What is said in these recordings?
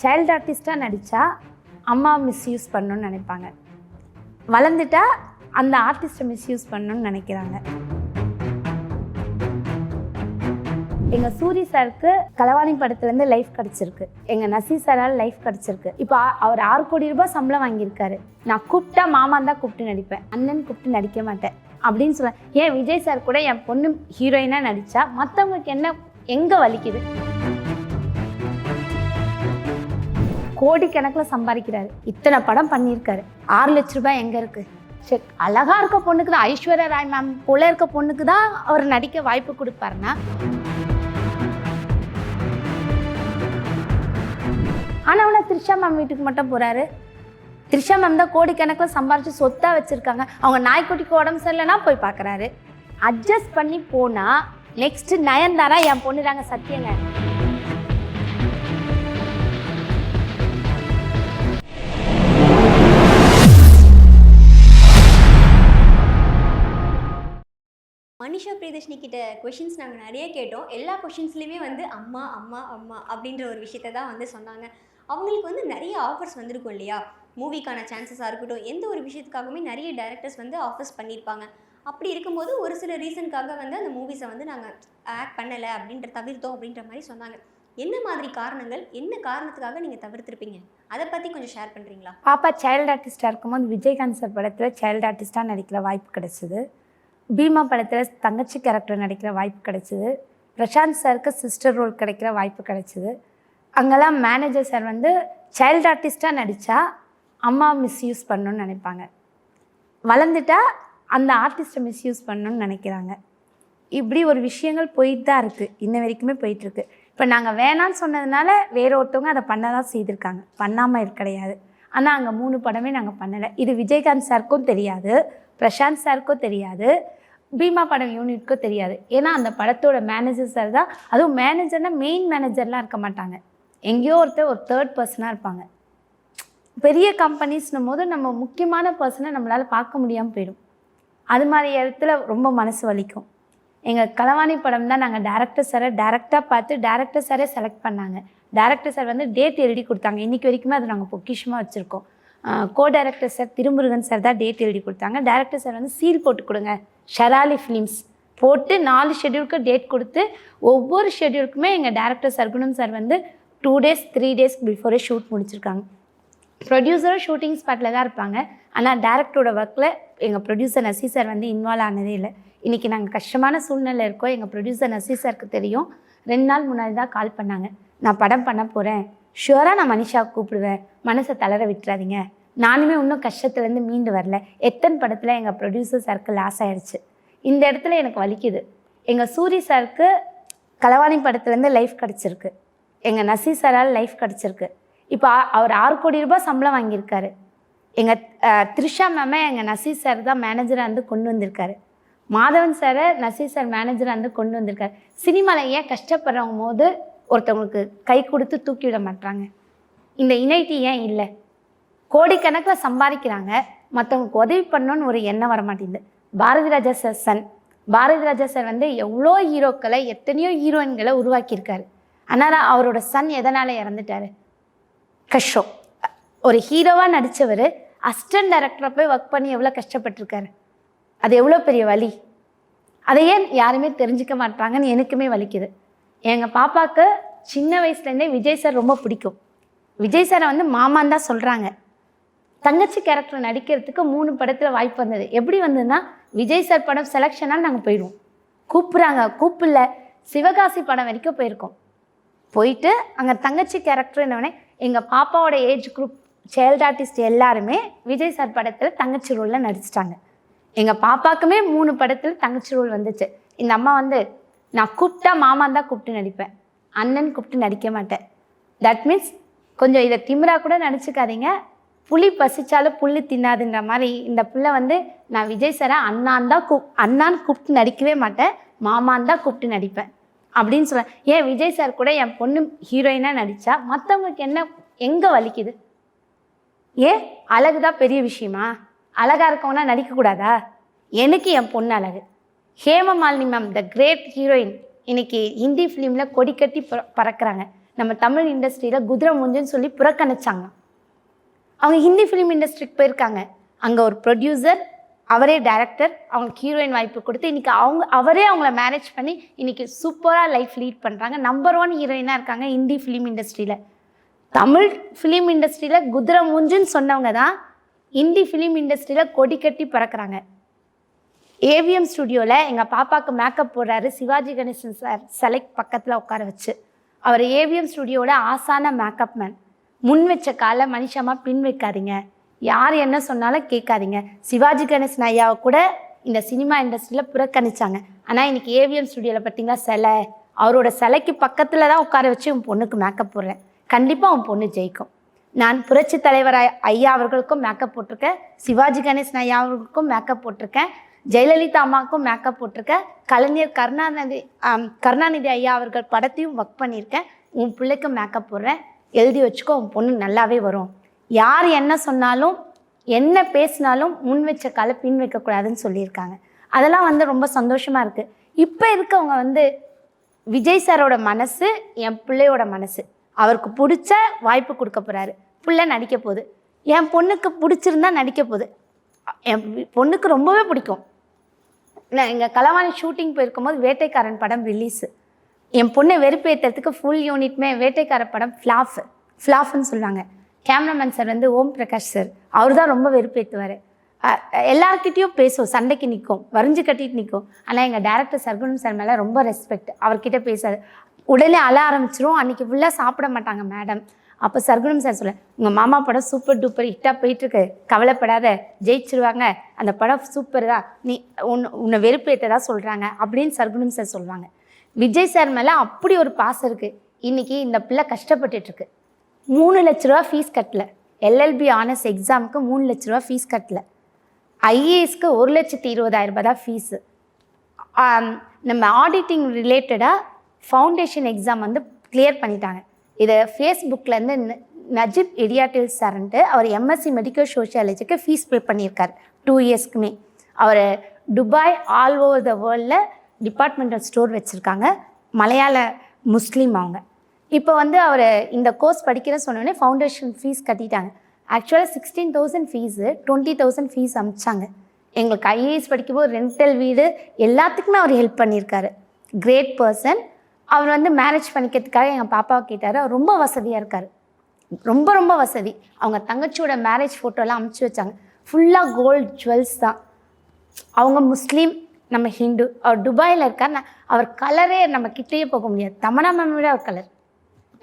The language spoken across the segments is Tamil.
சைல்டு ஆர்டிஸ்ட்டாக நடித்தா அம்மா மிஸ்யூஸ் பண்ணணும்னு நினைப்பாங்க. வளர்ந்துட்டா அந்த ஆர்டிஸ்ட்டை மிஸ்யூஸ் பண்ணணும்னு நினைக்கிறாங்க. எங்கள் சூரி சாருக்கு கலவாணி படத்துலேருந்து லைஃப் கிடச்சிருக்கு. எங்கள் நசி சாரால் லைஃப் கிடச்சிருக்கு. இப்போ அவர் ஆறு கோடி ரூபாய் சம்பளம் வாங்கியிருக்காரு. நான் கூப்பிட்டா மாமான் தான் கூப்பிட்டு நடிப்பேன். அண்ணன் கூப்பிட்டு நடிக்க மாட்டேன். அப்படின்னு சொல்ல ஏன் விஜய் சார் கூட என் பொண்ணு ஹீரோயினாக நடித்தா மற்றவங்களுக்கு என்ன எங்கே வலிக்குது? கோடிக்கணக்கில் சம்பாதிக்கிறாரு. இத்தனை படம் பண்ணியிருக்காரு. ஆறு லட்ச ரூபாய் எங்கே இருக்கு? சரி அழகா இருக்க பொண்ணுக்கு தான் ஐஸ்வர்யா ராய் மேம் போல இருக்க பொண்ணுக்கு தான் அவர் நடிக்க வாய்ப்பு கொடுப்பாருன்னா? ஆனால் அவனை த்ரிஷா மேம் வீட்டுக்கு மட்டும் போறாரு. த்ரிஷா மேம் தான் கோடிக்கணக்கில் சம்பாரிச்சு சொத்தா வச்சிருக்காங்க. அவங்க நாய்க்குட்டிக்கு உடம்பு சரியில்லைன்னா போய் பார்க்குறாரு. அட்ஜஸ்ட் பண்ணி போனா நெக்ஸ்ட் நயன்தாரா என் பொண்ணு தாங்க சத்தியங்க. அனிஷா பிரியதர்ஷினி கிட்ட கொஷின்ஸ் நாங்கள் நிறைய கேட்டோம். எல்லா கொஷின்ஸ்லையுமே வந்து அம்மா அம்மா அம்மா அப்படின்ற ஒரு விஷயத்த தான் வந்து சொன்னாங்க. அவங்களுக்கு வந்து நிறைய ஆஃபர்ஸ் வந்திருக்கும் இல்லையா? மூவிக்கான சான்சஸாக இருக்கட்டும் எந்த ஒரு விஷயத்துக்காகவுமே நிறைய டேரக்டர்ஸ் வந்து ஆஃபர்ஸ் பண்ணியிருப்பாங்க. அப்படி இருக்கும்போது ஒரு சில ரீசனுக்காக வந்து அந்த மூவிஸை வந்து நாங்கள் ஆக்ட் பண்ணலை அப்படின்ற தவிர்த்தோம் அப்படின்ற மாதிரி சொன்னாங்க. என்ன மாதிரி காரணங்கள் என்ன காரணத்துக்காக நீங்கள் தவிர்த்திருப்பீங்க? அதை பற்றி கொஞ்சம் ஷேர் பண்ணுறீங்களா பாப்பா சைல்டு ஆர்டிஸ்டாக இருக்கும்போது விஜயகாந்த் சார் படத்தில் சைல்டு ஆர்டிஸ்டாக நடிக்கிற வாய்ப்பு கிடைச்சிது. பீமா படத்தில் தங்கச்சி கேரக்டர் நடிக்கிற வாய்ப்பு கிடைச்சிது. பிரசாந்த் சாருக்கு சிஸ்டர் ரோல் கிடைக்கிற வாய்ப்பு கிடைச்சிது. அங்கெல்லாம் மேனேஜர் சார் வந்து சைல்டு ஆர்டிஸ்ட்டாக நடித்தா அம்மா மிஸ்யூஸ் பண்ணணும்னு நினைப்பாங்க. வளர்ந்துட்டா அந்த ஆர்டிஸ்ட்டை மிஸ்யூஸ் பண்ணணும்னு நினைக்கிறாங்க. இப்படி ஒரு விஷயங்கள் போயிட்டு தான் இருக்குது இன்ன வரைக்குமே போயிட்டுருக்கு இப்போ நாங்கள் வேணான்னு சொன்னதுனால வேற ஒருத்தவங்க அதை பண்ண தான் செய்திருக்காங்க பண்ணாமல் கிடையாது. ஆனால் அங்கே மூணு படமே நாங்கள் பண்ணலை. இது விஜயகாந்த் சாருக்கும் தெரியாது. பிரசாந்த் சாருக்கும் தெரியாது பீமா படம் யூனிட்க்கும் தெரியாது. ஏன்னா அந்த படத்தோட மேனேஜர் சார் தான். அதுவும் மேனேஜர்னால் மெயின் மேனேஜர்லாம் இருக்க மாட்டாங்க. எங்கேயோ ஒருத்தர் ஒரு தேர்ட் பர்சனாக இருப்பாங்க. பெரிய கம்பெனிஸ்னும் போது நம்ம முக்கியமான பர்சனை நம்மளால் பார்க்க முடியாமல் போயிடும். அது மாதிரி இடத்துல ரொம்ப மனசு வலிக்கும். எங்கள் களவாணி படம் தான் நாங்கள் டேரக்டர் சாரை டேரெக்டாக பார்த்து டேரக்டர் சாரே செலக்ட் பண்ணாங்க. டேரக்டர் சார் வந்து டேட் எழுதி கொடுத்தாங்க. இன்றைக்கி வரைக்குமே அதை நாங்கள் பொக்கிஷமாக வச்சுருக்கோம். Co director sir Thirumurugan sir தான் டேட் எழுதி கொடுத்தாங்க. டேரக்டர் சார் வந்து சீல் போட்டு கொடுங்க. ஷராலி ஃபிலிம்ஸ் போட்டு நாலு ஷெட்யூலுக்கு டேட் கொடுத்து ஒவ்வொரு ஷெட்யூலுக்குமே எங்கள் டேரக்டர் சர்க்குணம் சார் வந்து two days three days before shoot முடிச்சிருக்காங்க. ப்ரொடியூசரும் ஷூட்டிங் ஸ்பாட்டில் தான் இருப்பாங்க. ஆனால் டேரக்டரோட ஒர்க்கில் எங்கள் ப்ரொடியூசர் நசி சார் வந்து இன்வால்வ் ஆனதே இல்லை. இன்றைக்கி நாங்கள் கஷ்டமான சூழ்நிலை இருக்கோம். எங்கள் ப்ரொடியூசர் நசி சாருக்கு தெரியும். ரெண்டு நாள் முன்னாடி தான் கால் பண்ணாங்க. நான் படம் பண்ண போகிறேன் ஷுவராக நான் மனிஷா கூப்பிடுவேன். மனசை தளர விட்டுறாதீங்க. நானுமே இன்னும் கஷ்டத்துலேருந்து மீண்டு வரல. எத்தன் படத்தில் எங்கள் ப்ரொடியூசர் சாருக்கு லாஸ் ஆயிடுச்சு இந்த இடத்துல எனக்கு வலிக்குது. எங்கள் சூரி சாருக்கு கலவாணி படத்துலேருந்து லைஃப் கிடச்சிருக்கு. எங்கள் நசி சாரால் லைஃப் கிடச்சிருக்கு. இப்போ அவர் ஆறு கோடி ரூபாய் சம்பளம் வாங்கியிருக்காரு. எங்கள் த்ரிஷா மேமே எங்கள் நசீர் சார் தான் மேனேஜராக இருந்து கொண்டு வந்திருக்காரு. மாதவன் சாரை நசீர் சார் மேனேஜராக இருந்து கொண்டு வந்திருக்காரு. சினிமாவில் ஏன் கஷ்டப்படுறவங்க போது ஒருத்தவங்களுக்கு கை கொடுத்து தூக்கி விட மாட்டாங்க இந்த இணைட்டி ஏன் இல்லை? கோடிக்கணக்கில் சம்பாதிக்கிறாங்க. மற்றவங்களுக்கு உதவி பண்ணணும்னு ஒரு எண்ணம் வர மாட்டேங்குது Bharathi Raja sir son. Bharathi Raja sir வந்து எவ்வளோ ஹீரோக்களை எத்தனையோ ஹீரோயின்களை உருவாக்கியிருக்காரு. ஆனால் அவரோட சன் எதனால் இறந்துட்டாரு? கஷ்டம் ஒரு ஹீரோவாக நடித்தவர் அசிஸ்டன்ட் டைரக்டராக போய் ஒர்க் பண்ணி எவ்வளோ கஷ்டப்பட்டிருக்காரு? அது எவ்வளோ பெரிய வலி? அதை ஏன் யாருமே தெரிஞ்சுக்க மாட்டாங்கன்னு எனக்குமே வலிக்குது. எங்கள் பாப்பாவுக்கு சின்ன வயசுலேருந்தே விஜய் சார் ரொம்ப பிடிக்கும். விஜய் சாரை வந்து மாமான் தான் சொல்கிறாங்க தங்கச்சி கேரக்டர் நடிக்கிறதுக்கு மூணு படத்தில் வாய்ப்பு வந்தது. எப்படி வந்ததுன்னா விஜய் சார் படம் செலெக்ஷனால் நாங்கள் போயிடுவோம். கூப்பிட்றாங்க. கூப்பிடல. சிவகாசி படம் வரைக்கும் போயிருக்கோம். போயிட்டு அங்கே தங்கச்சி கேரக்டர் என்னவனே எங்கள் பாப்பாவோட ஏஜ் குரூப் சைல்டு ஆர்டிஸ்ட் எல்லாருமே விஜய் சார் படத்தில் தங்கச்சி ரோலில் நடிச்சிட்டாங்க. எங்கள் பாப்பாக்குமே மூணு படத்தில் தங்கச்சி ரோல் வந்துச்சு. இந்த அம்மா வந்து நான் கூப்பிட்டா மாமான் தான் கூப்பிட்டு நடிப்பேன். அண்ணன் கூப்பிட்டு நடிக்க மாட்டேன். தட் மீன்ஸ் கொஞ்சம் இதை திமிரா கூட நினச்சிக்காதீங்க புளி பசிச்சாலும் புல் தின்னாதுன்ற மாதிரி இந்த புள்ள வந்து நான் விஜய் சாரை அண்ணான் தான் கூப் அண்ணான்னு கூப்பிட்டு நடிக்கவே மாட்டேன். மாமான் தான் கூப்பிட்டு நடிப்பேன். அப்படின்னு சொல்லுவேன் ஏன் விஜய் சார் கூட என் பொண்ணு ஹீரோயினாக நடித்தா மற்றவங்களுக்கு என்ன எங்கே வலிக்குது? ஏன்? அழகு தான் பெரிய விஷயமா? அழகாக இருக்கவனா நடிக்கக்கூடாதா? எனக்கு என் பொண்ணு அழகு. Hemamalini ma'am the great heroine இன்னைக்கு ஹிந்தி ஃபிலிமில் கொடி கட்டி பற- நம்ம தமிழ் இண்டஸ்ட்ரியில் குதிரை மூஞ்சுன்னு சொல்லி புறக்கணிச்சாங்க. அவங்க ஹிந்தி ஃபிலிம் இண்டஸ்ட்ரிக்கு போயிருக்காங்க. அங்கே ஒரு ப்ரொடியூசர் அவரே டைரக்டர் அவங்களுக்கு ஹீரோயின் வாய்ப்பு கொடுத்து இன்றைக்கி அவங்க அவரே அவங்கள மேனேஜ் பண்ணி இன்றைக்கி சூப்பராக லைஃப் லீட் பண்ணுறாங்க நம்பர் ஒன் ஹீரோயினாக இருக்காங்க ஹிந்தி ஃபிலிம் இண்டஸ்ட்ரியில் தமிழ் ஃபிலிம் இண்டஸ்ட்ரியில் குதிரை மூஞ்சுன்னு சொன்னவங்க தான் ஹிந்தி ஃபிலிம் இண்டஸ்ட்ரியில் கொடி கட்டி பறக்கிறாங்க. ஏவிஎம் ஸ்டுடியோவில் எங்கள் பாப்பாவுக்கு மேக்கப் போடுறாரு சிவாஜி கணேசன் சார் சிலைக்கு பக்கத்தில் உட்கார வச்சு. அவர் ஏவிஎம் ஸ்டுடியோவில் ஆசான மேக்கப் மேன் முன் வச்ச காலை மனுஷமாக பின் வைக்காதீங்க. யார் என்ன சொன்னாலும் கேட்காதீங்க. சிவாஜி கணேசன் ஐயாவை கூட இந்த சினிமா இண்டஸ்ட்ரியில் புறக்கணிச்சாங்க. ஆனால் இன்னைக்கு ஏவிஎம் ஸ்டுடியோவில் பார்த்தீங்களா சிலை. அவரோட சிலைக்கு பக்கத்தில் தான் உட்கார வச்சு உன் பொண்ணுக்கு மேக்கப் போடுறேன். கண்டிப்பாக உன் பொண்ணு ஜெயிக்கும். நான் புரட்சி தலைவர் ஐயா அவர்களுக்கும் மேக்கப் போட்டிருக்கேன். சிவாஜி கணேசன் ஐயா அவர்களுக்கும் மேக்கப் போட்டிருக்கேன். ஜெயலலிதா அம்மாவுக்கும் மேக்கப் போட்டிருக்கேன் கலைஞர் கருணாநிதி கருணாநிதி ஐயா அவர்கள் படத்தையும் ஒர்க் பண்ணியிருக்கேன் உன் பிள்ளைக்கு மேக்கப் போடுறேன். எழுதி வச்சுக்கோ உன் பொண்ணு நல்லாவே வரும். யார் என்ன சொன்னாலும் என்ன பேசினாலும் முன் வச்ச காலை பின் வைக்கக்கூடாதுன்னு சொல்லியிருக்காங்க. அதெல்லாம் வந்து ரொம்ப சந்தோஷமாக இருக்குது இப்போ இருக்கவங்க வந்து விஜய் சாரோட மனசு என் பிள்ளையோட மனசு. அவருக்கு பிடிச்ச வாய்ப்பு கொடுக்க போகிறாரு பிள்ளை நடிக்க போகுது. என் பொண்ணுக்கு பிடிச்சிருந்தா நடிக்க போகுது. என் பொண்ணுக்கு ரொம்பவே பிடிக்கும். நான் எங்கள் கலவாணி ஷூட்டிங் போயிருக்கும்போது வேட்டைக்காரன் படம் ரிலீஸு என் பொண்ணை வெறுப்பேற்றுறதுக்கு ஃபுல் யூனிட்மே வேட்டைக்கார படம் ஃப்ளாஃப் ஃப்ளாஃப்னு சொல்லுவாங்க. கேமராமேன் சார் வந்து ஓம் பிரகாஷ் சார் அவர் தான் ரொம்ப வெறுப்பேற்றுவார் எல்லார்கிட்டேயும் பேசும் சண்டைக்கு நிற்கும் வரிஞ்சு கட்டிட்டு நிற்கும் ஆனால் எங்கள் டேரக்டர் சர்குணம் சார் மேலே ரொம்ப ரெஸ்பெக்ட் அவர்கிட்ட பேசாது. உடனே அழ ஆரம்பிச்சிரும். அன்றைக்கி ஃபுல்லாக சாப்பிட மாட்டாங்க மேடம் அப்போ சர்க்குணம் சார் சொல்ல உங்கள் மாமா படம் சூப்பர் டூப்பர் ஹிட்டாக போயிட்டுருக்கு. கவலைப்படாத ஜெயிச்சிருவாங்க. அந்த படம் சூப்பர் தான். நீ உன்னை உன்னை வெறுப்பேற்றதா சொல்கிறாங்க அப்படின்னு சர்க்குணம் சார் சொல்லுவாங்க விஜய் சார் மேலே அப்படி ஒரு பாசம் இருக்குது இன்றைக்கி இந்த பிள்ளை கஷ்டப்பட்டுட்ருக்கு மூணு லட்ச ரூபா ஃபீஸ் கட்டல. எல்எல்பி ஆனர்ஸ் எக்ஸாமுக்கு மூணு லட்ச ரூபா ஃபீஸ் கட்டல. ஐஏஎஸ்க்கு ஒரு லட்சத்தி இருபதாயிரம் ரூபாய் தான் ஃபீஸு நம்ம ஆடிட்டிங் ரிலேட்டடாக ஃபவுண்டேஷன் எக்ஸாம் வந்து கிளியர் பண்ணிட்டாங்க. இதை ஃபேஸ்புக்லேருந்து நஜிப் எடியாட்டில் சார்ன்ட்டு அவர் எம்எஸ்சி மெடிக்கல் சோஷியாலஜிக்கு ஃபீஸ் பே பண்ணியிருக்கார். டூ இயர்ஸ்க்குமே அவர் துபாய் ஆல் ஓவர் த வேர்ல்டில் டிபார்ட்மெண்டல் ஸ்டோர் வச்சுருக்காங்க. மலையாள முஸ்லீம் அவங்க. இப்போ வந்து அவர் இந்த கோர்ஸ் படிக்கிற சொன்னோடனே ஃபவுண்டேஷன் ஃபீஸ் கட்டிட்டாங்க. ஆக்சுவலாக sixteen thousand fees twenty thousand fees அமிச்சாங்க. எங்களுக்கு ஐஏஎஸ் படிக்கும்போது ரெண்டல் வீடு எல்லாத்துக்குமே அவர் ஹெல்ப் பண்ணியிருக்காரு. கிரேட் பர்சன் அவர் வந்து மேரேஜ் பண்ணிக்கிறதுக்காக எங்கள் பாப்பாவை கேட்டார். அவர் ரொம்ப வசதியாக இருக்கார். ரொம்ப ரொம்ப வசதி. அவங்க தங்கச்சியோட மேரேஜ் ஃபோட்டோலாம் அமுச்சு வச்சாங்க. ஃபுல்லாக கோல்டு ஜுவல்ஸ் தான். அவங்க முஸ்லீம் நம்ம ஹிந்து. அவர் துபாயில் இருக்கார் அவர் கலரே நம்ம கிட்டேயே போக முடியாது. தமனா மேமோட அவர் கலர்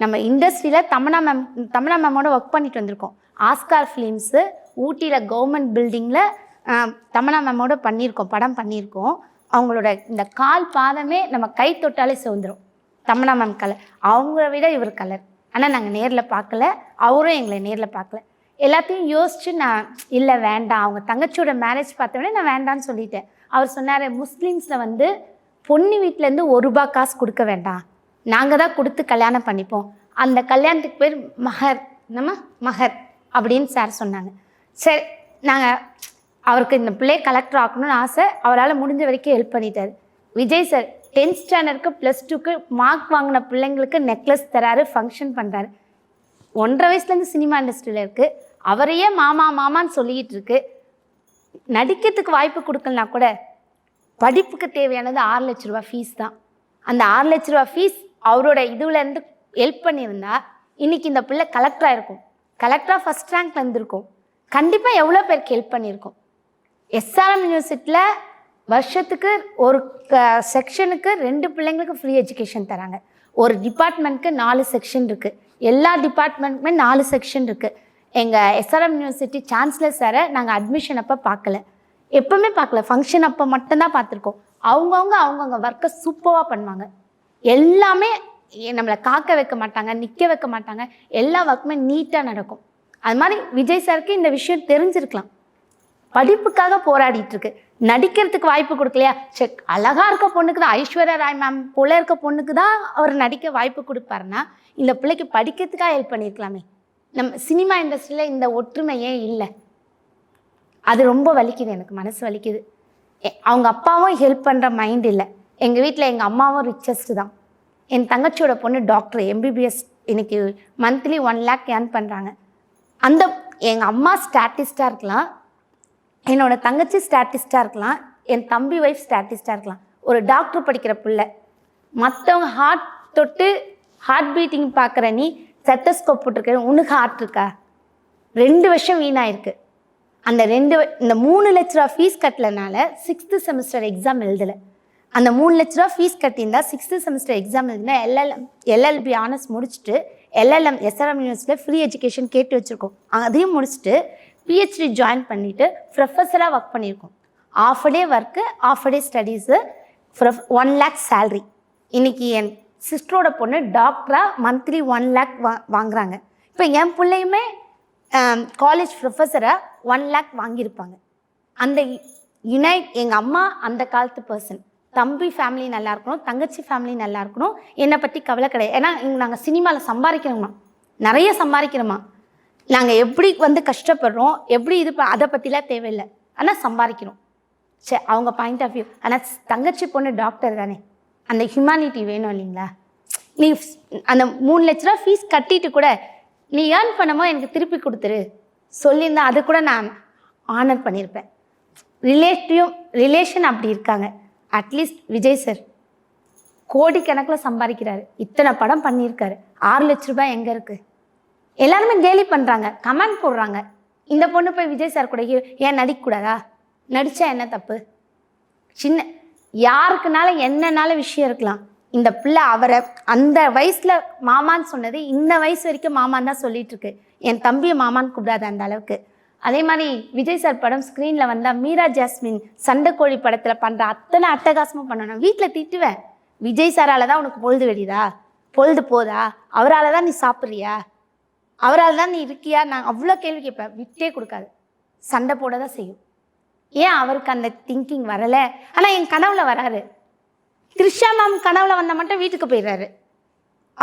நம்ம இண்டஸ்ட்ரியில் தமனா மேம் தமனா மேமோட ஒர்க் பண்ணிட்டு வந்திருக்கோம். ஆஸ்கார் ஃபிலிம்ஸு ஊட்டியில் கவர்மெண்ட் பில்டிங்கில் தமனா மேமோட பண்ணியிருக்கோம். படம் பண்ணியிருக்கோம். அவங்களோட இந்த கால் பாதமே நம்ம கை தொட்டாலே சுதந்திரம் தமனா மேம் கலர் அவங்கள விட இவர் கலர் ஆனால் நாங்கள் நேரில் பார்க்கல. அவரும் எங்களை நேரில் பார்க்கல. எல்லாத்தையும் யோசிச்சு நான் இல்லை வேண்டாம். அவங்க தங்கச்சியோட மேரேஜ் பார்த்தோன்னே நான் வேண்டாம்னு சொல்லிட்டேன். அவர் சொன்னார் முஸ்லீம்ஸில் வந்து பொண்ணு வீட்டிலேருந்து ஒரு ரூபா காசு கொடுக்க வேண்டாம். நாங்கள் தான் கொடுத்து கல்யாணம் பண்ணிப்போம். அந்த கல்யாணத்துக்கு பேர் மஹர். நம்ம மஹர். அப்படின்னு சார் சொன்னாங்க. சரி நாங்கள் அவருக்கு இந்த பிள்ளையை கலெக்டர் ஆக்கணும்னு ஆசை. அவரால் முடிஞ்ச வரைக்கும் ஹெல்ப் பண்ணிட்டார். விஜய் சார் டென்த் ஸ்டாண்டர்டுக்கு ப்ளஸ் டூக்கு மார்க் வாங்கின பிள்ளைங்களுக்கு நெக்லஸ் தராரு ஃபங்க்ஷன் பண்ணுறாரு ஒன்றரை வயசுலேருந்து சினிமா இண்டஸ்ட்ரியில் இருக்குது அவரையே மாமா மாமான்னு சொல்லிக்கிட்டு இருக்கு. நடிக்கிறதுக்கு வாய்ப்பு கொடுக்கலனா கூட படிப்புக்கு தேவையானது ஆறு லட்ச ரூபா ஃபீஸ் தான். அந்த ஆறு லட்ச ரூபா ஃபீஸ் அவரோட இதுலேருந்து ஹெல்ப் பண்ணியிருந்தா இன்னைக்கு இந்த பிள்ளை கலெக்டராக இருக்கும் கலெக்டராக ஃபஸ்ட் ரேங்க்ல வந்திருக்கும் கண்டிப்பாக எவ்வளோ பேருக்கு ஹெல்ப் பண்ணியிருக்கோம். எஸ்ஆர்எம் யூனிவர்சிட்டியில் வருஷத்துக்கு ஒரு க செக்ஷனுக்கு ரெண்டு பிள்ளைங்களுக்கு ஃப்ரீ எஜுகேஷன் தராங்க. ஒரு டிபார்ட்மெண்ட்க்கு நாலு செக்ஷன் இருக்குது எல்லா டிபார்ட்மெண்ட்டுமே நாலு செக்ஷன் இருக்குது எங்கள் எஸ்ஆர்எம் யூனிவர்சிட்டி சான்சலர் சாரை நாங்கள் அட்மிஷன் அப்போ பார்க்கல எப்போவுமே பார்க்கல ஃபங்க்ஷன் அப்போ மட்டும்தான் பார்த்துருக்கோம் அவங்கவுங்க அவங்கவுங்க ஒர்க்கை சூப்பராக பண்ணுவாங்க. எல்லாமே நம்மளை காக்க வைக்க மாட்டாங்க நிற்க வைக்க மாட்டாங்க. எல்லா ஒர்க்குமே நீட்டாக நடக்கும். அது மாதிரி விஜய் சாருக்கு இந்த விஷயம் தெரிஞ்சிருக்கலாம். படிப்புக்காக போராடிட்டு இருக்கு நடிக்கிறதுக்கு வாய்ப்பு கொடுக்கலையா? செக் அழகா இருக்க பொண்ணுக்கு தான் ஐஸ்வர்யா ராய் மேம் போல இருக்க பொண்ணுக்கு தான் அவர் நடிக்க வாய்ப்பு கொடுப்பாருன்னா இந்த பிள்ளைக்கு படிக்கிறதுக்காக ஹெல்ப் பண்ணியிருக்கலாமே நம்ம சினிமா இண்டஸ்ட்ரியில் இந்த ஒற்றுமை ஏன் இல்லை. அது ரொம்ப வலிக்குது எனக்கு மனசு வலிக்குது. எ- அவங்க அப்பாவும் ஹெல்ப் பண்ணுற மைண்ட் இல்லை. எங்கள் வீட்டில் எங்கள் அம்மாவும் ரிச்சஸ்ட் தான். என் தங்கச்சியோட பொண்ணு டாக்டர் எம்பிபிஎஸ் இன்னைக்கு மந்த்லி ஒன் லேக் ஏர்ன் பண்ணுறாங்க அந்த எங்கள் அம்மா ஸ்டாட்டிஸ்டாக இருக்கலாம். என்னோட தங்கச்சி ஸ்டாட்டிஸ்டாக இருக்கலாம் என் தம்பி ஒய்ஃப் ஸ்டாட்டிஸ்டாக இருக்கலாம். ஒரு டாக்டர் படிக்கிற பிள்ளை. மற்றவங்க ஹார்ட் தொட்டு ஹார்ட் பீட்டிங் பார்க்குற நீ செட்டஸ்கோப் போட்டிருக்க உனக்கு ஹார்ட் இருக்கா? ரெண்டு வருஷம் வீணாயிருக்கு. அந்த ரெண்டு இந்த மூணு லட்ச ரூபா ஃபீஸ் கட்டலனால சிக்ஸ்த்து செமஸ்டர் எக்ஸாம் எழுதலை. அந்த மூணு லட்ச ரூபா ஃபீஸ் கட்டியிருந்தா சிக்ஸ்த்து செமஸ்டர் எக்ஸாம் எழுதினா எல்எல்எம் எல்எல்பி ஆனர்ஸ் முடிச்சுட்டு எல்எல்எம் எஸ்ஆர்எம் யூனிவர்சிட்டியில் ஃப்ரீ எஜுகேஷன் கேட்டு வச்சுருக்கோம். அதையும் முடிச்சுட்டு பிஹெச்டி ஜாயின் பண்ணிவிட்டு ப்ரொஃபஸராக ஒர்க் பண்ணியிருக்கோம். Half day work half day studies one lakh salary இன்னைக்கு என் சிஸ்டரோட பொண்ணு டாக்டராக மந்த்லி ஒன் லேக் வா வாங்குறாங்க. இப்போ என் பிள்ளையுமே காலேஜ் ப்ரொஃபஸராக ஒன் லேக் வாங்கியிருப்பாங்க. அந்த யுனைட் எங்கள் அம்மா அந்த காலத்து பர்சன் தம்பி ஃபேமிலி நல்லா இருக்கணும் தங்கச்சி ஃபேமிலி நல்லா இருக்கணும். என்னை பற்றி கவலை கிடையாது. ஏன்னா இங்கே நாங்கள் சினிமாவில் சம்பாதிக்கிறோமா நிறைய சம்பாதிக்கிறோமா நாங்கள் எப்படி வந்து கஷ்டப்படுறோம் எப்படி இது ப- அதை பற்றிலாம் தேவையில்லை. ஆனால் சம்பாதிக்கிறோம் சரி அவங்க பாயிண்ட் ஆஃப் வியூ ஆனால் தங்கச்சி பொண்ணு டாக்டர் தானே. அந்த ஹியூமானிட்டி வேணும் இல்லைங்களா? நீ அந்த மூணு லட்ச ரூபா ஃபீஸ் கட்டிட்டு கூட நீ ஏர்ன் பண்ணமோ எனக்கு திருப்பி கொடுத்துரு. சொல்லியிருந்தா அது கூட நான் ஆனர் பண்ணியிருப்பேன். ரிலேட்டிவ் ரிலேஷன் அப்படி இருக்காங்க. அட்லீஸ்ட் விஜய் சார் கோடிக்கணக்கில் சம்பாதிக்கிறாரு இத்தனை படம் பண்ணியிருக்காரு. ஆறு லட்ச ரூபாய் எங்கே இருக்குது எல்லாருமே கேலி பண்ணுறாங்க கமெண்ட் போடுறாங்க. இந்த பொண்ணு போய் விஜய் சார் கூட ஏன் நடிக்கக்கூடாதா? நடித்தா என்ன தப்பு? சின்ன யாருக்குனால என்னனால விஷயம் இருக்கலாம். இந்த பிள்ளை அவரை அந்த வயசில் மாமான்னு சொன்னது இந்த வயசு வரைக்கும் மாமான் தான் சொல்லிட்டு இருக்கு என் தம்பியை மாமான்னு கூப்பிடாது அந்த அளவுக்கு. அதே மாதிரி விஜய் சார் படம் ஸ்க்ரீனில் வந்தால் மீரா ஜாஸ்மின் சண்டைக்கோழி படத்தில் பண்ணுற அத்தனை அட்டகாசமும் பண்ணணும் வீட்டில் திட்டுவேன். விஜய் சாரால தான் உனக்கு பொழுது வெடிதா பொழுது போதா? அவரால் தான் நீ சாப்பிட்றியா? அவரால் தான் நீ இருக்கியா? நான் அவ்வளோ கேள்வி கேட்பேன். விட்டே கொடுக்காது. சண்டை போட தான் செய்யும். ஏன் அவருக்கு அந்த திங்கிங் வரலை? ஆனால் என் கனவுல வராரு. த்ரிஷா மேம் கனவுல வந்தால் மட்டும் வீட்டுக்கு போயிடுறாரு.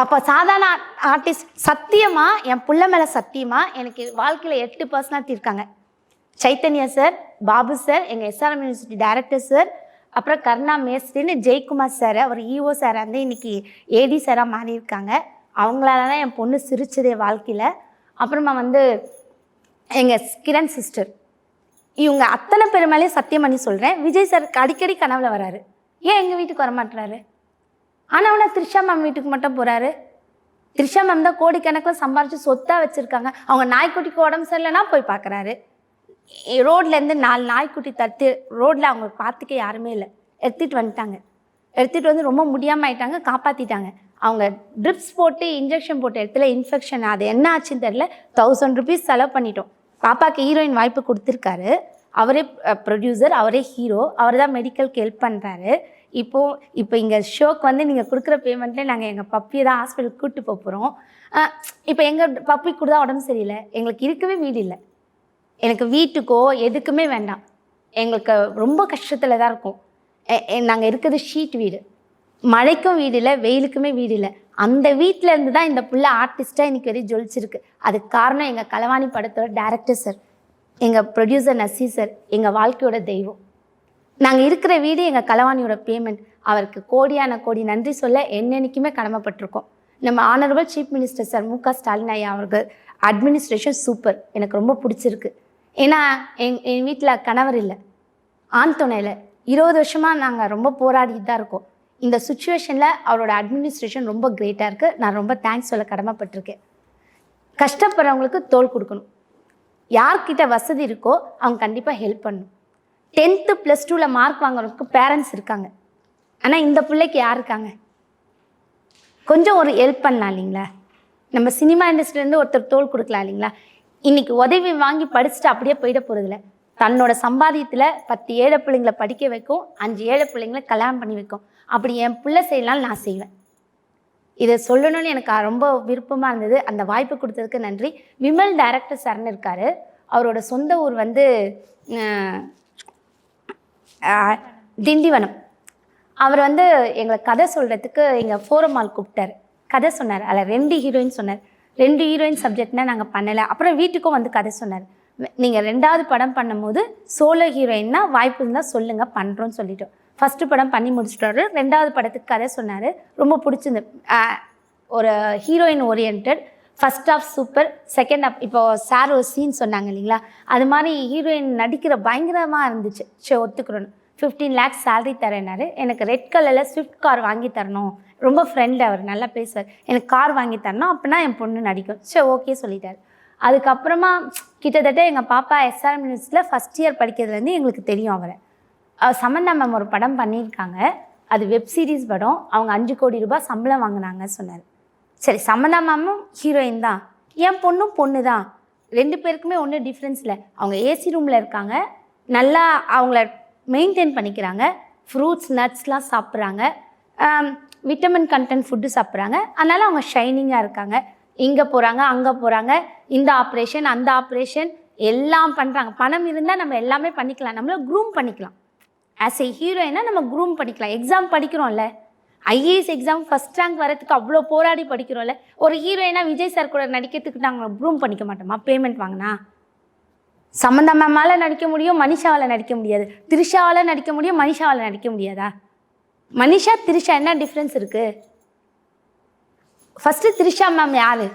அப்போ சாதாரண ஆர்டிஸ்ட் சத்தியமா என் பிள்ள மேலே சத்தியமா எனக்கு வாழ்க்கையில் எட்டு பர்சனாலிட்டி இருக்காங்க. சைத்தன்யா சார் பாபு சார் எங்கள் எஸ்ஆர்எம் யூனிவர்சிட்டி டைரக்டர் சார் அப்புறம் கருணா மேஸ்திரின்னு ஜெயக்குமார் சார் அவர் இஓ சார் வந்து இன்னைக்கு ஏடி சாராக மாறியிருக்காங்க. அவங்களால தான் என் பொண்ணு சிரிச்சதே வாழ்க்கையில். அப்புறமா வந்து எங்கள் கிரண் சிஸ்டர் இவங்க அத்தனை பேர் சத்தியம் பண்ணி சொல்கிறேன் விஜய் சார் அடிக்கடி கனவுல வராரு. ஏன் எங்கள் வீட்டுக்கு வர மாட்டுறாரு ஆனால் அவனை த்ரிஷா மேம் வீட்டுக்கு மட்டும் போகிறாரு த்ரிஷா மேம் தான் கோடிக்கணக்கில் சம்பாரித்து சொத்தாக வச்சுருக்காங்க. அவங்க நாய்க்குட்டிக்கு உடம்பு சரியில்லைன்னா போய் பார்க்குறாரு ரோட்லேருந்து நாலு நாய்க்குட்டி தட்டு ரோட்டில் அவங்க பார்த்துக்க யாருமே இல்லை. எடுத்துகிட்டு வந்துட்டாங்க. எடுத்துகிட்டு வந்து ரொம்ப முடியாமல் ஆயிட்டாங்க காப்பாற்றிட்டாங்க அவங்க ட்ரிப்ஸ் போட்டு இன்ஜெக்ஷன் போட்ட இடத்துல இன்ஃபெக்ஷன் அது என்ன ஆச்சுன்னு தெரில தௌசண்ட் ருபீஸ் செலவு பண்ணிட்டோம். பாப்பாக்கு ஹீரோயின் வாய்ப்பு கொடுத்துருக்காரு. அவரே ப்ரொடியூசர் அவரே ஹீரோ அவர் தான் மெடிக்கலுக்கு ஹெல்ப் பண்ணுறாரு இப்போது இப்போ இங்கே ஷோக்கு வந்து நீங்கள் கொடுக்குற பேமெண்ட்டில் நாங்கள் எங்கள் பப்பியை தான் ஹாஸ்பிட்டலுக்கு கூப்பிட்டு போக போகிறோம் இப்போ எங்கள் பப்பி கூட தான் உடம்பு சரியில்லை? எங்களுக்கு இருக்கவே வீடு இல்லை. எனக்கு வீட்டுக்கோ எதுக்குமே வேண்டாம். எங்களுக்கு ரொம்ப கஷ்டத்தில் தான் இருக்கும் நாங்கள் இருக்கிறது ஷீட் வீடு. மழைக்கும் வீடு இல்லை வெயிலுக்குமே வீடு இல்லை. அந்த வீட்டில் இருந்து தான் இந்த புள்ள ஆர்டிஸ்ட்டாக இன்னைக்கு வரையும் ஜொலிச்சிருக்கு. அதுக்கு காரணம் எங்கள் கலவாணி படத்தோட டேரக்டர் சார் எங்கள் ப்ரொடியூசர் நசி சார் எங்கள் வாழ்க்கையோட தெய்வம். நாங்கள் இருக்கிற வீடு எங்கள் கலவாணியோட பேமெண்ட் அவருக்கு கோடியான கோடி நன்றி சொல்ல என்னென்னைக்குமே கடமைப்பட்டிருக்கோம். நம்ம ஆனரபிள் சீஃப் மினிஸ்டர் சார் மு க ஸ்டாலின் ஐயா அவர்கள் அட்மினிஸ்ட்ரேஷன் சூப்பர் எனக்கு ரொம்ப பிடிச்சிருக்கு. ஏன்னா எங் என் வீட்டில் கணவர் இல்லை. ஆண் துணையில். இருபது வருஷமாக நாங்கள் ரொம்ப போராடிட்டு தான் இருக்கோம். இந்த சுச்சுவேஷனில் அவரோட அட்மினிஸ்ட்ரேஷன் ரொம்ப கிரேட்டாக இருக்குது நான் ரொம்ப தேங்க்ஸ் சொல்ல கடமைப்பட்டிருக்கேன். கஷ்டப்படுறவங்களுக்கு தோல் கொடுக்கணும். யார்கிட்ட வசதி இருக்கோ அவங்க கண்டிப்பாக ஹெல்ப் பண்ணணும் டென்த்து ப்ளஸ் டூவில் மார்க் வாங்குறவங்களுக்கு பேரண்ட்ஸ் இருக்காங்க. ஆனால் இந்த பிள்ளைக்கு யார் இருக்காங்க? கொஞ்சம் ஒரு ஹெல்ப் பண்ணலாம் இல்லைங்களா? நம்ம சினிமா இண்டஸ்ட்ரியிலேருந்து ஒருத்தர் தோல் கொடுக்கலாம் இல்லைங்களா? இன்றைக்கி உதவி வாங்கி படிச்சுட்டு அப்படியே போயிட போகிறதில்ல தன்னோட சம்பாதியத்தில் பத்து ஏழை பிள்ளைங்களை படிக்க வைக்கும் அஞ்சு ஏழை பிள்ளைங்களை கல்யாணம் பண்ணி வைக்கும். அப்படி என் பிள்ளை செய்யலாம் நான் செய்வேன். இதை சொல்லணும்னு எனக்கு ரொம்ப விருப்பமாக இருந்தது. அந்த வாய்ப்பு கொடுத்ததுக்கு நன்றி. விமல் டைரக்டர் சரண் இருக்கார். அவரோட சொந்த ஊர் வந்து திண்டிவனம். அவர் வந்து எங்களை கதை சொல்கிறதுக்கு எங்கள் ஃபோரம் மால் கூப்பிட்டாரு. கதை சொன்னார். அதில் ரெண்டு ஹீரோயின் சொன்னார். ரெண்டு ஹீரோயின் சப்ஜெக்ட்னால் நாங்கள் பண்ணலை. அப்புறம் வீட்டுக்கும் வந்து கதை சொன்னார். நீங்கள் ரெண்டாவது படம் பண்ணும்போது சோலோ ஹீரோயின்னா வாய்ப்பு இருந்தால் சொல்லுங்கள் பண்ணுறோன்னு சொல்லிட்டோம். ஃபஸ்ட்டு படம் பண்ணி முடிச்சிட்டாரு. ரெண்டாவது படத்துக்கு கதை சொன்னார். ரொம்ப பிடிச்சிருந்து ஒரு heroine orient first half super second half இப்போ சார் ஒரு சீன் சொன்னாங்க இல்லைங்களா? அது மாதிரி ஹீரோயின் நடிக்கிற பயங்கரமாக இருந்துச்சு. சரி ஒத்துக்கிறோன்னு. ஃபிஃப்டீன் லேக்ஸ் சேலரி தரேனாரு எனக்கு ரெட் கலரில் ஸ்விஃப்ட் கார் வாங்கி தரணும். ரொம்ப ஃப்ரெண்ட் அவர் நல்லா பேசுவார். எனக்கு கார் வாங்கி தரணும். அப்படின்னா என் பொண்ணு நடிக்கும். சரி ஓகே சொல்லிட்டார். அதுக்கப்புறமா கிட்டத்தட்ட எங்கள் பாப்பா எஸ்ஆர்எம் யூனிவர்சிட்டியில் ஃபஸ்ட் இயர் படிக்கிறதுலேருந்து எங்களுக்கு தெரியும் அவரை. சமந்தா மேம் ஒரு படம் பண்ணியிருக்காங்க. அது வெப் சீரிஸ் படம். அவங்க அஞ்சு கோடி ரூபாய் சம்பளம் வாங்கினாங்க சொன்னார். சரி சமந்தா மேமும் ஹீரோயின் தான். என் பொண்ணும் பொண்ணு தான். ரெண்டு பேருக்குமே ஒன்றும் டிஃப்ரென்ஸ் இல்லை. அவங்க ஏசி ரூமில் இருக்காங்க. நல்லா அவங்கள மெயின்டைன் பண்ணிக்கிறாங்க. ஃப்ரூட்ஸ் நட்ஸ்லாம் சாப்பிட்றாங்க. விட்டமின் கண்டென்ட் ஃபுட்டு சாப்பிட்றாங்க. அதனால் அவங்க ஷைனிங்காக இருக்காங்க. இங்கே போகிறாங்க அங்கே போகிறாங்க இந்த ஆப்ரேஷன் அந்த ஆப்ரேஷன் எல்லாம் பண்ணுறாங்க பணம் இருந்தால் நம்ம எல்லாமே பண்ணிக்கலாம். நம்மள க்ரூம் பண்ணிக்கலாம். ஆஸ் ஏ ஹீரோயினா நம்ம க்ரூம் பண்ணிக்கலாம். எக்ஸாம் படிக்கிறோம்ல. ஐஏஎஸ் எக்ஸாம் ஃபஸ்ட் ரேங்க் வரதுக்கு அவ்வளோ போராடி படிக்கிறோம்ல. ஒரு ஹீரோயினா விஜய் சார் கூட நடிக்கிறதுக்கு நாங்கள் க்ரூம் பண்ணிக்க மாட்டோமா? பேமெண்ட் வாங்கினா? சமந்தா மேமால் நடிக்க முடியும் மனிஷாவால் நடிக்க முடியாது. த்ரிஷாவால் நடிக்க முடியும் மனிஷாவால் நடிக்க முடியாதா? மனிஷா த்ரிஷா என்ன டிஃப்ரென்ஸ் இருக்குது ஃபஸ்ட்டு த்ரிஷா மேம் யார்?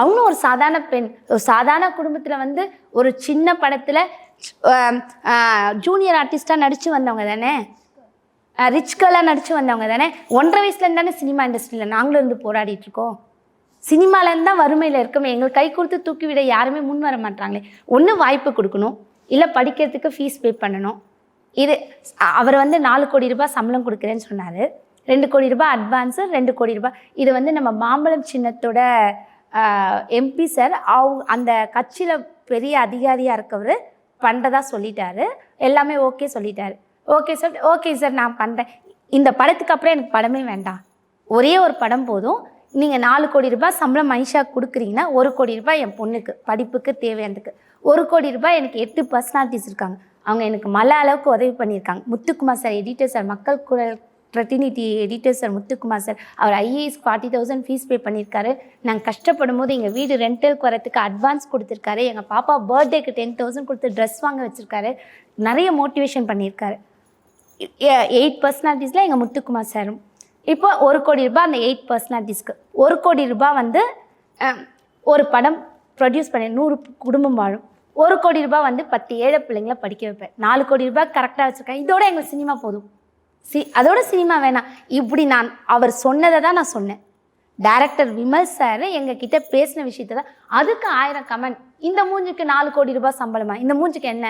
அவனும் ஒரு சாதாரண பெண். ஒரு சாதாரண குடும்பத்தில் வந்து ஒரு சின்ன படத்தில் ஜூனியர் ஆர்டிஸ்டாக நடித்து வந்தவங்க தானே? ரிச் கேர்லாக நடித்து வந்தவங்க தானே? ஒன்றரை வயசுலேருந்து தானே சினிமா இண்டஸ்ட்ரியில் நாங்களும் இருந்து போராடிட்டு இருக்கோம். சினிமாலேருந்து தான் வறுமையில் இருக்கோமே. எங்களுக்கு கை கொடுத்து தூக்கி விட யாருமே முன் வர மாட்டாங்களே. ஒன்று வாய்ப்பு கொடுக்கணும். இல்லை படிக்கிறதுக்கு ஃபீஸ் பே பண்ணணும். இது அவர் வந்து நாலு கோடி ரூபாய் சம்பளம் கொடுக்குறேன்னு சொன்னார். ரெண்டு கோடி ரூபாய் அட்வான்ஸு ரெண்டு கோடி ரூபாய். இது வந்து நம்ம மாம்பழம் சின்னத்தோட எம்பி சார் அவங்க அந்த கட்சியில் பெரிய அதிகாரியாக இருக்கவர் பண்ணுறதா சொல்லிட்டாரு. எல்லாமே ஓகே சொல்லிட்டாரு. ஓகே சார் ஓகே சார் நான் பண்ணுறேன் இந்த படத்துக்கு அப்புறம் எனக்கு படமே வேண்டாம். ஒரே ஒரு படம் போதும். நீங்கள் நாலு கோடி ரூபாய் சம்பளம் மனிஷா கொடுக்குறீங்கன்னா ஒரு கோடி ரூபாய் என் பொண்ணுக்கு படிப்புக்கு தேவையானதுக்கு. ஒரு கோடி ரூபாய் எனக்கு எட்டு பர்சனாலிட்டிஸ் இருக்காங்க. அவங்க எனக்கு மல அளவுக்கு உதவி பண்ணியிருக்காங்க. முத்துக்குமார் சார் எடிட்டர் சார் மக்கள் குரல் பிரதிநிதி எடிட்டர் சார் முத்துக்குமார் சார் அவர் IAS forty thousand fees pay பண்ணியிருக்காரு. நாங்கள் கஷ்டப்படும் போது எங்கள் வீடு ரெண்டலுக்கு வரத்துக்கு அட்வான்ஸ் கொடுத்துருக்காரு. எங்கள் பாப்பா பர்த்டேக்கு டென் தௌசண்ட் கொடுத்து ட்ரெஸ் வாங்க வச்சுருக்காரு. நிறைய மோட்டிவேஷன் பண்ணியிருக்காரு. எயிட் பர்சனாலிட்டிஸில் எங்கள் முத்துக்குமார் சாரும் இப்போ ஒரு கோடி ரூபாய் அந்த எயிட் பர்சனாலிட்டிஸ்க்கு ஒரு கோடி ரூபாய் வந்து ஒரு படம் ப்ரொடியூஸ் பண்ணி நூறு குடும்பம் வாழும். ஒரு கோடி ரூபாய் வந்து பத்து ஏழை பிள்ளைங்கள படிக்க வைப்பேன். நாலு கோடி ரூபாய் கரெக்டாக வச்சுருக்கேன். இதோட எங்களுக்கு சினிமா போதும். சி அதோட சினிமா வேணாம். இப்படி நான் அவர் சொன்னதை தான் நான் சொன்னேன். டைரக்டர் விமல் சார் எங்கக்கிட்ட பேசின விஷயத்த தான். அதுக்கு ஆயிரம் கமெண்ட் இந்த மூஞ்சிக்கு நாலு கோடி ரூபாய் சம்பளமா? இந்த மூஞ்சிக்கு என்ன?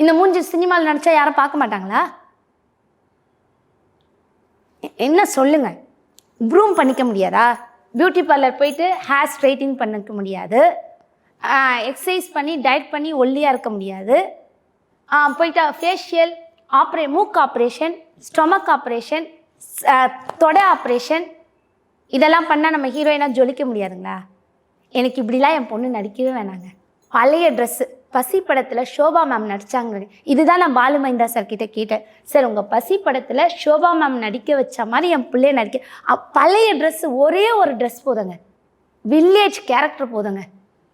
இந்த மூஞ்சி சினிமாவில் நினச்சா யாரும் பார்க்க மாட்டாங்களா? என்ன சொல்லுங்க? ப்ரூம் பண்ணிக்க முடியாதா? பியூட்டி பார்லர் போயிட்டு ஹேர் ஸ்ட்ரைட்டிங் பண்ணிக்க முடியாது. எக்ஸசைஸ் பண்ணி டயட் பண்ணி ஒல்லியாக இருக்க முடியாது. ஆ, போயிட்டா ஃபேஷியல் ஆப்ரே மூக்கு ஆப்ரேஷன் ஸ்டொமக் ஆப்ரேஷன் தொடை ஆப்ரேஷன் இதெல்லாம் பண்ணால் நம்ம ஹீரோயினாக ஜொலிக்க முடியாதுங்களா? எனக்கு இப்படிலாம் என் பொண்ணு நடிக்கவே வேணாங்க. பழைய ட்ரெஸ்ஸு பசி படத்தில் ஷோபா மேம் நடித்தாங்க இதுதான் நான் பாலு மஹிந்தா சார் கிட்ட கேட்டேன். சார் உங்கள் பசி படத்தில் ஷோபா மேம் நடிக்க வச்ச மாதிரி என் பிள்ளைய நடிக்க பழைய ட்ரெஸ்ஸு ஒரே ஒரு ட்ரெஸ் போதுங்க. வில்லேஜ் கேரக்டர் போதுங்க.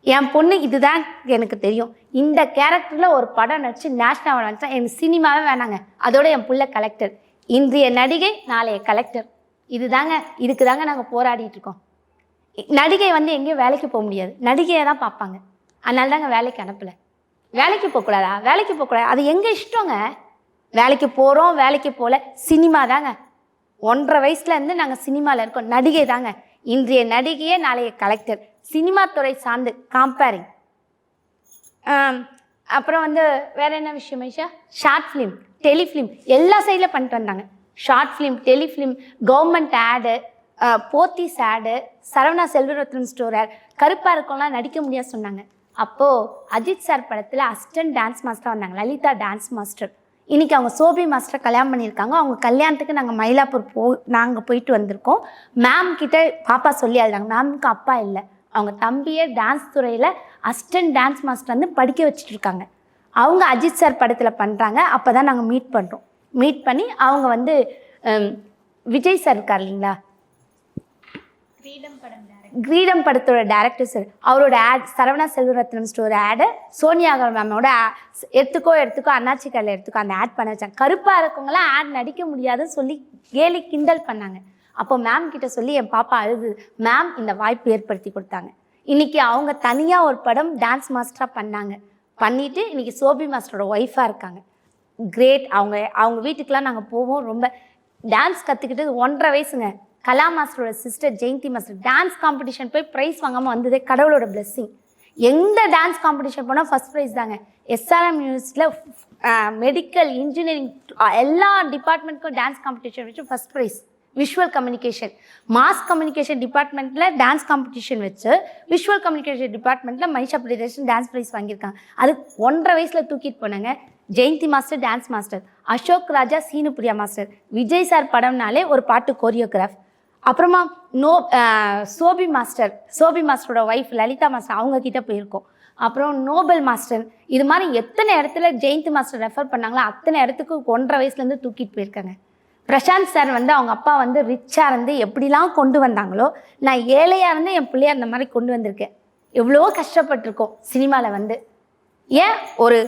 என் பொண்ணு இதுதான் எனக்கு தெரியும். இந்த கேரக்டரில் ஒரு படம் நடிச்சு நேஷனல் அவார்டு நடிச்சா எனக்கு சினிமாவே வேணாங்க. அதோட என் பிள்ளை கலெக்டர் இன்றைய நடிகை நாளைய கலெக்டர் இதுதாங்க இதுக்கு தாங்க நாங்கள் போராடிட்டு இருக்கோம். நடிகை வந்து எங்கேயும் வேலைக்கு போக முடியாது. நடிகையை தான் பார்ப்பாங்க. அதனால தாங்க வேலைக்கு அனுப்பலை. வேலைக்கு போகக்கூடாதா வேலைக்கு போகக்கூடாது அது எங்கள் இஷ்டங்க? வேலைக்கு போகிறோம் வேலைக்கு போகல சினிமா தாங்க. ஒன்றரை வயசுலேருந்து நாங்கள் சினிமாவில் இருக்கோம். நடிகை தாங்க. இன்றைய நடிகையே நாளைய கலெக்டர் சினிமா துறை சார்ந்து காம்பேரிங் அப்புறம் வந்து வேற என்ன விஷயம் ஐஷா? ஷார்ட் ஃபிலிம் டெலிஃபிலிம் எல்லா சைடில் பண்ணிட்டு வந்தாங்க. ஷார்ட் ஃபிலிம் டெலிஃபிலிம் கவர்மெண்ட் ஆடு போத்தீஸ் ஆடு சரவணா செல்வரத்னம் ஸ்டோர் கருப்பாக இருக்கோம்லாம் நடிக்க முடியாது சொன்னாங்க. அப்போது அஜித் சார் படத்தில் அசிஸ்டன்ட் டான்ஸ் மாஸ்டர் வந்தாங்க லலிதா டான்ஸ் மாஸ்டர் இன்றைக்கி அவங்க சோபி மாஸ்டர் கல்யாணம் பண்ணியிருக்காங்க. அவங்க கல்யாணத்துக்கு நாங்கள் மயிலாப்பூர் போ நாங்கள் போயிட்டு வந்திருக்கோம். மேம் கிட்ட பாப்பா சொல்லி அழுதாங்க. மேமுக்கு அப்பா இல்லை. அவங்க தம்பியே டான்ஸ் துறையில் அசிஸ்டன்ட் டான்ஸ் மாஸ்டர் வந்து படிக்க வச்சுட்டு இருக்காங்க அவங்க அஜித் சார் படத்தில் பண்ணுறாங்க அப்போ தான் நாங்கள் மீட் பண்ணுறோம் மீட் பண்ணி அவங்க வந்து விஜய் சார் இருக்கார் இல்லைங்களா? கிரீடம் படத்தோட டேரக்டர் சார் அவரோட ad Saravana Selvarathnam store ad Sonia மேமோட எடுத்துக்கோ எடுத்துக்கோ அண்ணாச்சி கடையில் எடுத்துக்கோ அந்த ஆட் பண்ண வச்சாங்க. கருப்பாக இருக்கவங்களாம் ஆட் நடிக்க முடியாதுன்னு சொல்லி கேலி கிண்டல் பண்ணாங்க. அப்போ மேம் கிட்ட சொல்லி என் பாப்பா அழுது. மேம் இந்த வாய்ப்பு ஏற்படுத்தி கொடுத்தாங்க. இன்னைக்கு அவங்க தனியாக ஒரு படம் டான்ஸ் மாஸ்டராக பண்ணாங்க. பண்ணிட்டு இன்னைக்கு சோபி மாஸ்டரோட ஒய்ஃபாக இருக்காங்க. கிரேட் அவங்க அவங்க வீட்டுக்கெலாம் நாங்கள் போவோம். ரொம்ப டான்ஸ் கற்றுக்கிட்டு ஒன்றரை வயசுங்க. Kala மாஸ்டரோட sister Jayanthi master dance competition போய் ப்ரைஸ் வாங்காமல் வந்ததே கடவுளோட பிளெஸ்ஸிங் எந்த டான்ஸ் காம்படிஷன் போனால் ஃபர்ஸ்ட் ப்ரைஸ் தாங்க. எஸ்ஆர்எம் யூனிவர்சிட்டியில் மெடிக்கல் இன்ஜினியரிங் எல்லா டிபார்ட்மெண்ட்க்கும் டான்ஸ் காம்படிஷன் வச்சு first prize visual communication mass communication டிபார்ட்மெண்ட்டில் டான்ஸ் காம்படிஷன் வச்சு விஷுவல் கம்யூனிகேஷன் டிபார்ட்மெண்ட்டில் மனிஷா பிரியதர்ஷன் டான்ஸ் ப்ரைஸ் வாங்கியிருக்காங்க. அது ஒன்றரை வயசில் தூக்கிட்டு போனாங்க. Jayanthi master dance master Ashok Raja Seenupriya master Vijay sir படம்னாலே ஒரு பாட்டு கோரியோகிராஃப் அப்புறமா நோ சோபி மாஸ்டர் சோபி மாஸ்டரோட ஒய்ஃப் லலிதா மாஸ்டர் அவங்க கிட்ட போயிருக்கோம். அப்புறம் நோபல் மாஸ்டர் இது மாதிரி எத்தனை இடத்துல ஜெயந்தி மாஸ்டர் ரெஃபர் பண்ணாங்களோ அத்தனை இடத்துக்கு ஒன்றரை வயசுலேருந்து தூக்கிட்டு போயிருக்காங்க. பிரசாந்த் சார் வந்து அவங்க அப்பா வந்து ரிச்சாக இருந்து எப்படிலாம் கொண்டு வந்தாங்களோ நான் ஏழையாக இருந்து என் பிள்ளைய அந்த மாதிரி கொண்டு வந்திருக்கேன். எவ்வளோ கஷ்டப்பட்டிருக்கோம் சினிமாவில் வந்து. ஏன்? ஒரு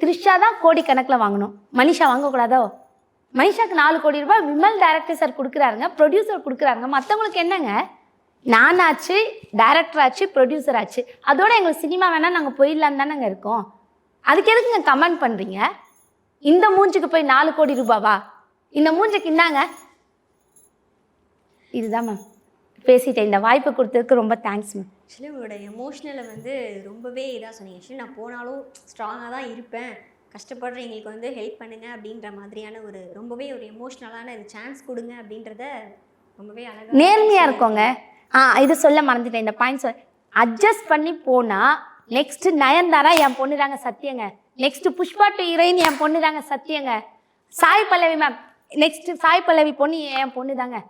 த்ரிஷா தான் கோடிக்கணக்கில் வாங்கணும். மனிஷா வாங்கக்கூடாதோ? மனிஷாக்கு நாலு கோடி ரூபாய் விமல் டைரக்டர் சார் கொடுக்குறாருங்க ப்ரொடியூசர் கொடுக்குறாருங்க. மற்றவங்களுக்கு என்னங்க? நானாச்சு டைரக்டர் ஆச்சு ப்ரொடியூசர் ஆச்சு. அதோட எங்களுக்கு சினிமா வேணால் நாங்கள் போயிடலான்னு தானேங்க இருக்கோம். அதுக்கு எதுக்குங்க கமெண்ட் பண்ணுறீங்க இந்த மூஞ்சுக்கு போய் நாலு கோடி ரூபாவா? இந்த மூஞ்சுக்கு இன்னாங்க இதுதான் மேம் பேசிட்டேன். இந்த வாய்ப்பு கொடுத்ததுக்கு ரொம்ப தேங்க்ஸ் மேம் ஆக்சுவலி உங்களோட எமோஷ்னலை வந்து ரொம்பவே இதாக சொன்னீங்க. ஆக்சுவலி நான் போனாலும் ஸ்ட்ராங்காக தான் இருப்பேன். கஷ்டப்படுற எங்களுக்கு வந்து ஹெல்ப் பண்ணுங்க அப்படின்ற மாதிரியான ஒரு ரொம்பவே ஒரு எமோஷ்னலான இது சான்ஸ் கொடுங்க அப்படின்றத ரொம்பவே அழகாக நேர்மையாக இருக்கோங்க. ஆ இது சொல்ல மறந்துட்டேன். இந்த பாயிண்ட் சொல் அட்ஜஸ்ட் பண்ணி போனால் நெக்ஸ்ட் நயன்தாரா என் பொண்ணு தாங்க சத்தியங்க. நெக்ஸ்ட் புஷ்பா டு ஹீரோயின் என் பொண்ணு தாங்க சத்தியங்க. சாய் பல்லவி மேம் நெக்ஸ்ட் சாய் பல்லவி பொண்ணு என் பொண்ணு தாங்க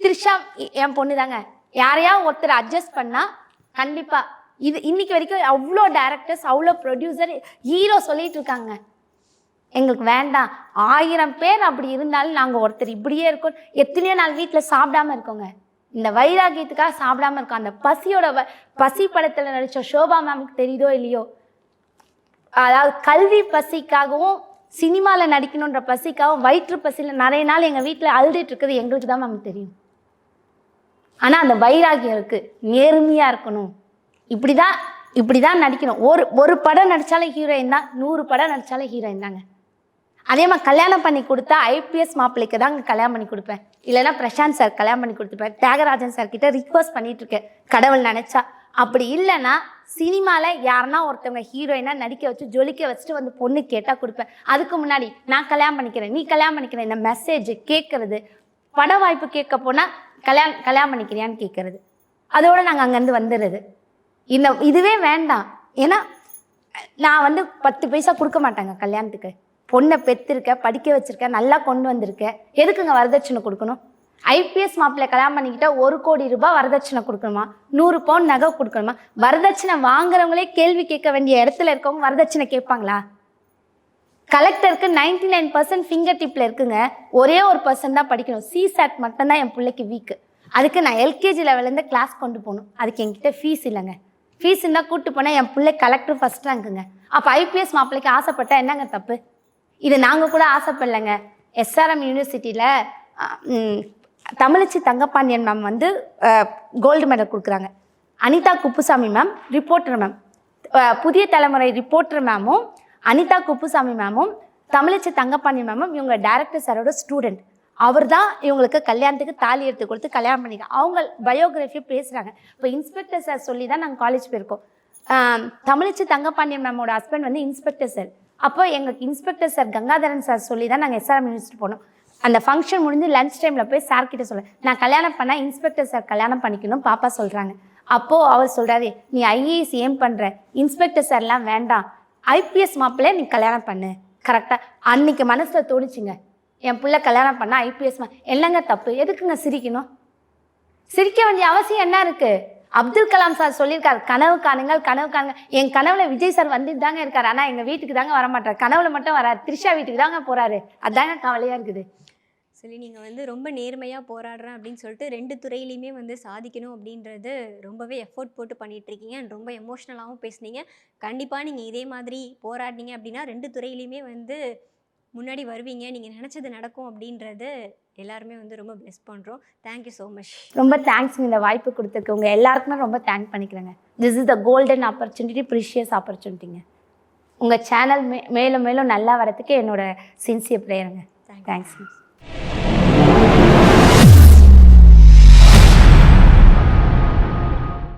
த்ரிஷா என் பொண்ணு தாங்க யாரையா ஒருத்தர் அட்ஜஸ்ட் பண்ணால் கண்டிப்பாக இது இன்னைக்கு வரைக்கும் அவ்வளோ டேரக்டர்ஸ் அவ்வளோ ப்ரொடியூசர் ஹீரோ சொல்லிட்டு இருக்காங்க. எங்களுக்கு வேண்டாம். ஆயிரம் பேர் அப்படி இருந்தாலும் நாங்கள் ஒருத்தர் இப்படியே இருக்கோம். எத்தனையோ நாள் வீட்டில் சாப்பிடாம இருக்கோங்க. இந்த வைராகியத்துக்காக சாப்பிடாம இருக்கோம். அந்த பசியோட வ- பசி படத்தில் நடித்த ஷோபா மேமுக்கு தெரியுதோ இல்லையோ? அதாவது கல்வி பசிக்காகவும் சினிமாவில் நடிக்கணுன்ற பசிக்காகவும் வயிற்று பசியில் நிறைய நாள் எங்கள் வீட்டில் அழுதுட்டு இருக்குது. எங்களுக்கு தான் மேம் தெரியும். ஆனால் அந்த வைராகியம் இருக்குது நேர்மையாக இருக்கணும். இப்படி தான் இப்படி தான் நடிக்கணும். ஒரு ஒரு படம் நடித்தாலும் ஹீரோயின் தான். நூறு படம் நடித்தாலும் ஹீரோயின் தாங்க. அதே மாதிரி கல்யாணம் பண்ணி கொடுத்தா ஐபிஎஸ் மாப்பிள்ளைக்கு தான் கல்யாணம் பண்ணி கொடுப்பேன். இல்லைன்னா பிரசாந்த் சார் கல்யாணம் பண்ணி கொடுத்துப்பேன். தியாகராஜன் சார் கிட்ட ரிக்வஸ்ட் பண்ணிட்டு இருக்கேன். கடவுள் நினைச்சா. அப்படி இல்லைன்னா சினிமாவில் யாருன்னா ஒருத்தவங்க ஹீரோயினாக நடிக்க வச்சு ஜொலிக்க வச்சுட்டு வந்து பொண்ணு கேட்டால் கொடுப்பேன். அதுக்கு முன்னாடி நான் கல்யாணம் பண்ணிக்கிறேன் நீ கல்யாணம் பண்ணிக்கிறேன் இந்த மெசேஜ் கேட்கறது பட வாய்ப்பு கேட்க போனால் கல்யாணம் கல்யாணம் பண்ணிக்கிறியான்னு கேட்கறது அதோட நாங்கள் அங்கேருந்து வந்துடுறது இந்த இதுவே வேண்டாம். ஏன்னா நான் வந்து பத்து பைசா கொடுக்க மாட்டாங்க கல்யாணத்துக்கு. பொண்ணை பெற்றிருக்க படிக்க வச்சுருக்க நல்லா கொண்டு வந்திருக்கேன் எதுக்குங்க வரதட்சணை கொடுக்கணும்? ஐபிஎஸ் மாப்பிள்ளை கல்யாணம் பண்ணிக்கிட்டா ஒரு கோடி ரூபாய் வரதட்சணை கொடுக்கணுமா? நூறு பவுன் நகை கொடுக்கணுமா? வரதட்சணை வாங்குறவங்களே கேள்வி கேட்க வேண்டிய இடத்துல இருக்கவங்க வரதட்சணை கேட்பாங்களா? கலெக்டருக்கு நைன்டி நைன் பர்சன்ட் ஃபிங்கர் டிப்பில் இருக்குங்க. ஒரே ஒரு பர்சன்ட் தான் படிக்கணும். சிசாட் மட்டும்தான் என் பிள்ளைக்கு வீக்கு அதுக்கு நான் எல்கேஜி லெவலேருந்து கிளாஸ் கொண்டு போகணும். அதுக்கு என்கிட்ட ஃபீஸ் இல்லைங்க. ஃபீஸ் இருந்தால் கூட்டு போனால் என் பிள்ளை கலெக்டர் ஃபஸ்ட் ரேங்க்குங்க அப்போ ஐபிஎஸ் மாப்பிள்ளைக்கு ஆசைப்பட்டா என்னங்க தப்பு? இது நாங்கள் கூட ஆசைப்படலைங்க. எஸ்ஆர்எம் யூனிவர்சிட்டியில் தமிழச்சி தங்கப்பாண்டியன் மேம் வந்து கோல்டு மெடல் கொடுக்குறாங்க. Anitha Kuppusamy ma'am reporter ma'am Puthiya Thalaimurai reporter மேமும் Anitha Kuppusamy மேமும் தமிழச்சி தங்கப்பாண்டியன் மேமும் இவங்க டைரக்டர் சாரோட ஸ்டூடெண்ட் அவர் தான் இவங்களுக்கு கல்யாணத்துக்கு தாலி எடுத்து கொடுத்து கல்யாணம் பண்ணிக்க அவங்க பயோகிராஃபி பேசுகிறாங்க இப்போ இன்ஸ்பெக்டர் சார் சொல்லி தான் நாங்கள் காலேஜ் போயிருக்கோம். தமிழச்சி தங்கப்பாண்டியன் மேமோட ஹஸ்பண்ட் வந்து இன்ஸ்பெக்டர் சார் அப்போ எங்களுக்கு இன்ஸ்பெக்டர் சார் கங்காதரன் சார் சொல்லி தான் நாங்கள் எஸ்ஆர்எம் யூனிவர்சிட்டி போனோம். அந்த ஃபங்க்ஷன் முடிஞ்சு லஞ்ச் டைமில் போய் சார் கிட்ட சொல்ல நான் கல்யாணம் பண்ணால் இன்ஸ்பெக்டர் சார் கல்யாணம் பண்ணிக்கணும் பாப்பா சொல்கிறாங்க அப்போது அவர் சொல்கிறாரு நீ ஐஏஎஸ் ஏம் பண்ணுற இன்ஸ்பெக்டர் சார்லாம் வேண்டாம். ஐபிஎஸ் மாப்பிள்ளை நீ கல்யாணம் பண்ணு. கரெக்டாக அன்னைக்கு மனசில் தோணுச்சுங்க. என் பிள்ளை கல்யாணம் பண்ணால் ஐபிஎஸ் என்னங்க தப்பு? எதுக்குங்க சிரிக்கணும்? சிரிக்க வேண்டிய அவசியம் என்ன இருக்குது அப்துல் கலாம் சார் சொல்லியிருக்காரு கனவு காணுங்கள் கனவு காணுங்க என் கனவுல விஜய் சார் வந்துட்டு தாங்க இருக்காரு. ஆனால் எங்கள் வீட்டுக்கு தாங்க வர மாட்டார் கனவுல மட்டும் வராரு. த்ரிஷா வீட்டுக்கு தாங்க போறாரு. அதாங்க கவலையா இருக்குது. சொல்லி நீங்கள் வந்து ரொம்ப நேர்மையாக போராடுறேன் அப்படின்னு சொல்லிட்டு ரெண்டு துறையிலையுமே வந்து சாதிக்கணும் அப்படின்றது ரொம்பவே எஃபோர்ட் போட்டு பண்ணிட்டு இருக்கீங்க and ரொம்ப எமோஷ்னலாகவும் பேசுனீங்க. கண்டிப்பாக நீங்கள் இதே மாதிரி போராடினீங்க அப்படின்னா ரெண்டு துறையிலையுமே வந்து முன்னாடி வருவீங்க. நீங்கள் நினச்சது நடக்கும் அப்படின்றது எல்லாருமே வந்து ரொம்ப ப்ளெஸ் பண்ணுறோம் தேங்க்யூ ஸோ மச் ரொம்ப தேங்க்ஸுங்க இந்த வாய்ப்பு கொடுத்துருக்கு உங்கள் எல்லாருக்குமே ரொம்ப தேங்க் பண்ணிக்கிறேங்க. This is the golden opportunity precious ஆப்பர்ச்சுனிட்டிங்க உங்கள் சேனல் மே மேலும் மேலும் நல்லா வரதுக்கு என்னோட சின்சியர் ப்ரேயருங்க தேங்க்ஸ்